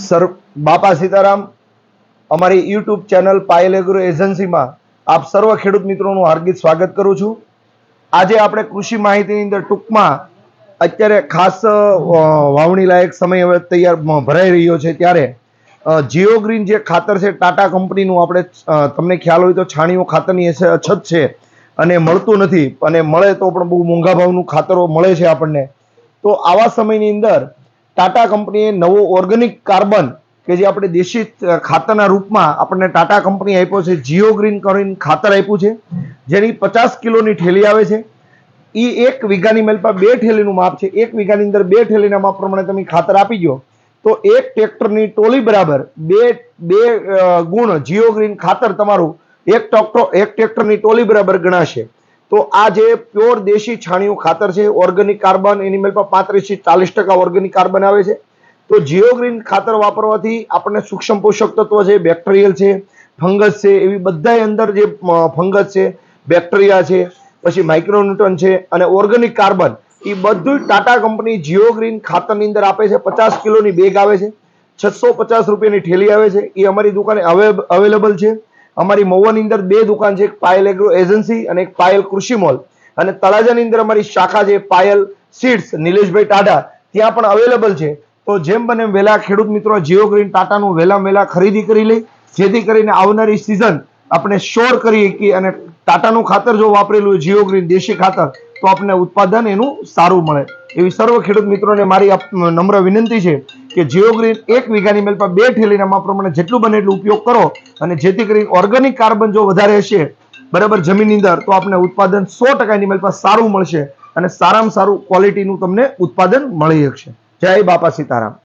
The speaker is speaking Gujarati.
સર, બાપા સીતારામ, અમારી યુટ્યુબ ચેનલ પાયલ એગ્રો એજન્સીમાં આપ સર્વ ખેડૂત મિત્રોનું હાર્દિક સ્વાગત કરું છું. આજે આપણે કૃષિ માહિતીની અંદર ટૂંકમાં અત્યારે ખાસ વાવણી લાયક સમય હવે તૈયાર ભરાઈ રહ્યો છે ત્યારે જીઓ ગ્રીન જે ખાતર છે, ટાટા કંપનીનું આપણે તમને ખ્યાલ હોય તો છાણીઓ ખાતરની અછ- અછત છે અને મળતું નથી અને મળે તો પણ બહુ મોંઘા ભાવનું ખાતરો મળે છે આપણને. તો આવા સમયની અંદર ટાટા કંપનીએ નવો ઓર્ગેનિક કાર્બન, કે જે આપણે દેશી ખાતરના રૂપમાં આપણને ટાટા કંપની આપ્યો છે, જીઓ ગ્રીન કરીને ખાતર આપ્યું છે, જેની પચાસ કિલોની ઠેલી આવે છે. એ એક વીઘાની મેલપા બે ઠેલીનું માપ છે. એક વીઘાની અંદર બે ઠેલીના માપ પ્રમાણે તમે ખાતર આપી દો, તો એક ટ્રેક્ટરની ટોલી બરાબર બે બે ગુણ જીઓ ગ્રીન ખાતર તમારું, એક ટ્રેક્ટર એક ટ્રેક્ટરની ટોલી બરાબર ગણાશે. તો આ જે પ્યોર દેશી છાણિયું ખાતર છે, ઓર્ગેનિક કાર્બન, એની મેલપા પાંત્રીસથી ચાલીસ ટકા ઓર્ગેનિક કાર્બન આવે છે. તો જીઓગ્રીન ખાતર વાપરવાથી આપણને સૂક્ષ્મ પોષક તત્વ છે, બેક્ટેરિયલ છે, ફંગસ છે, એવી બધાય અંદર જે ફંગસ છે, બેક્ટેરિયા છે, પછી માઇક્રોન્યુટન છે અને ઓર્ગેનિક કાર્બન એ બધું ટાટા કંપની જીઓગ્રીન ખાતરની અંદર આપે છે. પચાસ કિલોની બેગ આવે છે. છસો પચાસ રૂપિયાની ઠેલી આવે છે. એ અમારી દુકાને અવેલેબલ છે. અમારી મહુવાની અંદર બે દુકાન છે, એક પાયલ એગ્રો એજન્સી અને એક પાયલ કૃષિ મોલ અને તળાજાની અંદર અમારી શાખા છે, પાયલ સીડ્સ નિલેશભાઈ ટાટા ત્યાં પણ અવેલેબલ છે. તો જેમ બને વહેલા ખેડૂત મિત્રો, જીઓ ગ્રીન ટાટાનું વહેલા વહેલા ખરીદી કરી લે જેથી કરીને આવનારી સિઝન આપણે શ્યોર કરી શકીએ અને ટાટાનું ખાતર જો વાપરેલું જીઓ ગ્રીન દેશી ખાતર, તો આપણે ઉત્પાદન એનું સારું મળે. એવી સર્વ ખેડૂત મિત્રોને મારી નમ્ર વિનંતી છે. કે જીઓગ્રીન એક વીઘાની મેલ પર બે ઠેલીના માપ પ્રમાણે જેટલું બને એટલું ઉપયોગ કરો અને જેથી કરીને ઓર્ગેનિક કાર્બન જો વધારે હશે, બરાબર જમીનની અંદર, તો આપણે ઉત્પાદન સો ટકાની મેલ પર સારું મળશે અને સારામાં સારું ક્વોલિટીનું તમને ઉત્પાદન મળી શકશે. જય બાપા સીતારામ.